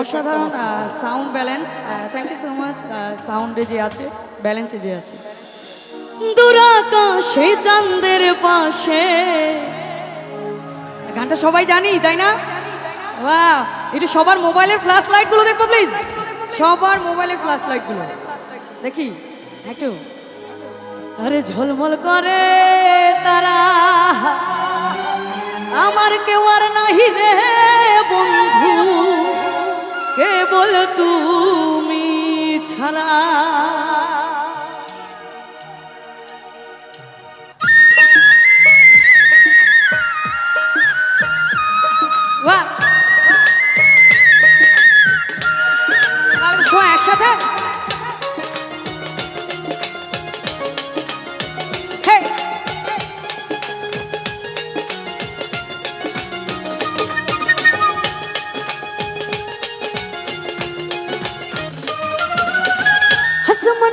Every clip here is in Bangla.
অসাধারণ sound balance thank you so much সাউন্ডে যে আছে ব্যালেন্সে যে আছে। দুরাকাশে চাঁদের পাশে। গানটা সবাই জানি, তাই না? বাহ একটু সবার মোবাইলের ফ্ল্যাশ লাইটগুলো দেখব প্লিজ সবার মোবাইলের ফ্ল্যাশ লাইটগুলো। দেখি, একটু। আরে ঝলমল করে তারা। আমার কেউ আর নাহি রে বন্ধু কেবল তুমি ছাড়া।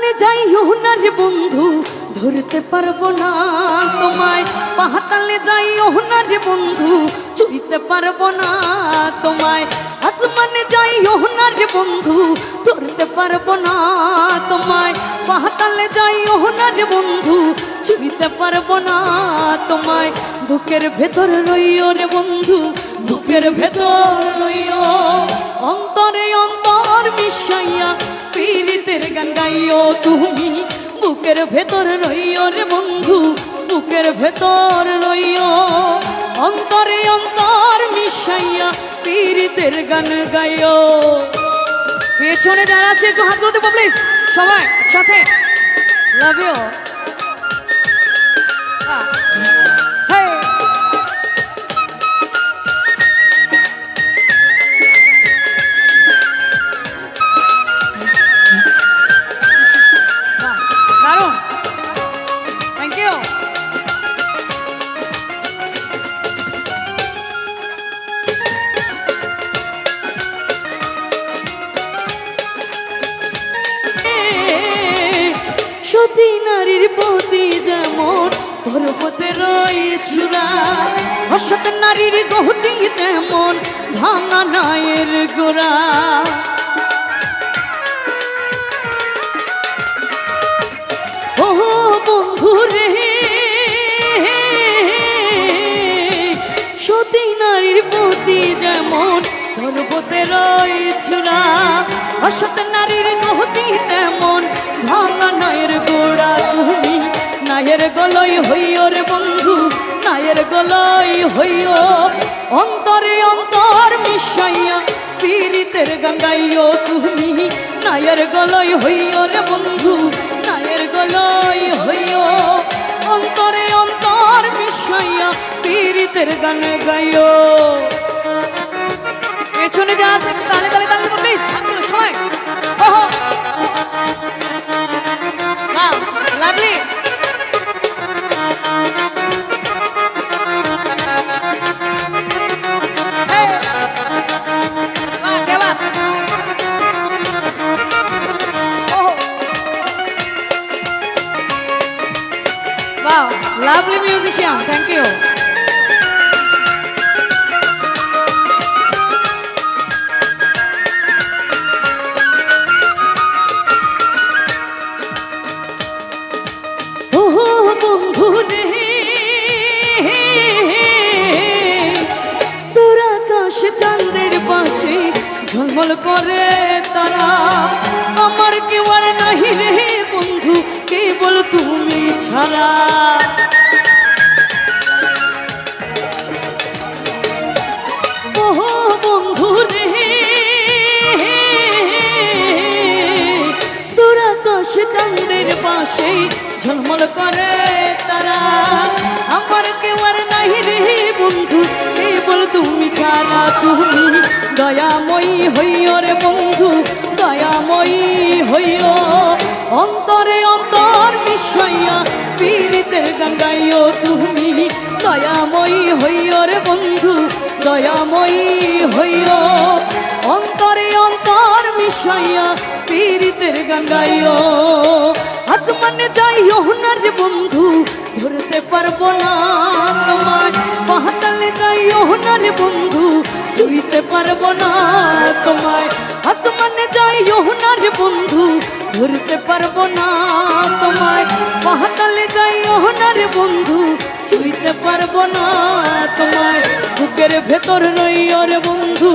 হাসমনে যাইও না রে বন্ধু, ধরতে পারব না তোমায়। পাহাতালে যাইও না বন্ধু চুইতে পারব না তোমায়। আসমানে যাইও না রে বন্ধু, ধরতে পারব না তোমায়। পাহাতালে যাইও না রে বন্ধু চুইতে পারব না তোমায়। বুকের ভেতর রইও রে বন্ধু, বুকের ভেতর রইও। অন্তরে অন্তর মিশাইয়া পীড়িতের গান গাইও তুমি। বুকের ভেতর রইও রে বন্ধু, বুকের ভেতর রইও। অন্তরে অন্তর মিশাইয়া পীড়িতের গান গাইও। পেছনে যারা আছে, একটু হাত তুলতে প্লিজ সবাই, সাথে। লাভ ইউ সতী নারীর প্রতি যেমন পর্বতে রয়েছুরা অসত নারীর গহতি তেমন ভাঙা নায়ের গোড়া। ও সতী নারীর প্রতি যেমন পর্বতে রয়েছুরা অসত নারীর গহতি তেমন ভাঙা নায়ের গোড়া তুমি। নায়ের গলই হইও রে বন্ধু, নায়ের গলই হইও। অন্তরে অন্তর মিশাইয়া পীড়িতের গঙ্গাইও তুমি। নায়ের গলই হইও রে বন্ধু, নায়ের গলই হইও। অন্তরে অন্তর মিশাইয়া পীড়িতের গান গাইও। Wow, lovely musician. Thank you. চাঁদের পাশে ঝলমল করে তারা। আমার কেউ আর নাহি রে বন্ধু, কেবল তুমি ছাড়া। ও বন্ধু রে তোর আকাশ চাঁদের পাশে ঝলমল করে তুমি দয়াময়ী হইও রে বন্ধু, দয়াময়ী হইও। অন্তরে অন্তর মিশাইয়া পীড়িতের গঙ্গাইও তুমি দয়াময়ী হইও রে বন্ধু, দয়াময়ী হইও। অন্তরে অন্তর মিশাইয়া পীড়িতের গঙ্গাইও আসমানে যাইও না বন্ধু, ধরতে পারব না। না রে বন্ধু ছুঁইতে পারব না তোমায়। আসমানে যাইও না রে বন্ধু, ধরতে পারব না তোমায়। পাহাতালে যাইও না রে বন্ধু ছুঁইতে পারব না তোমায়। বুকের ভেতর রইও রে বন্ধু,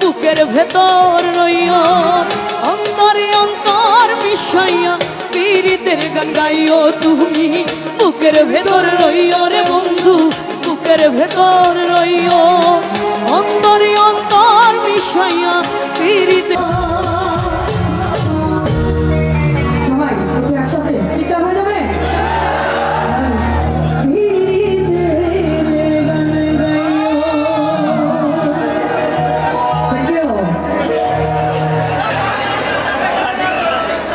বুকের ভেতর রইও অন্তরে অন্তর মিশাইয়া পীড়িতের গঙ্গাইও তুমি, বুকের ভেতর রইও রে বন্ধু। বুকের ভেতর রইও।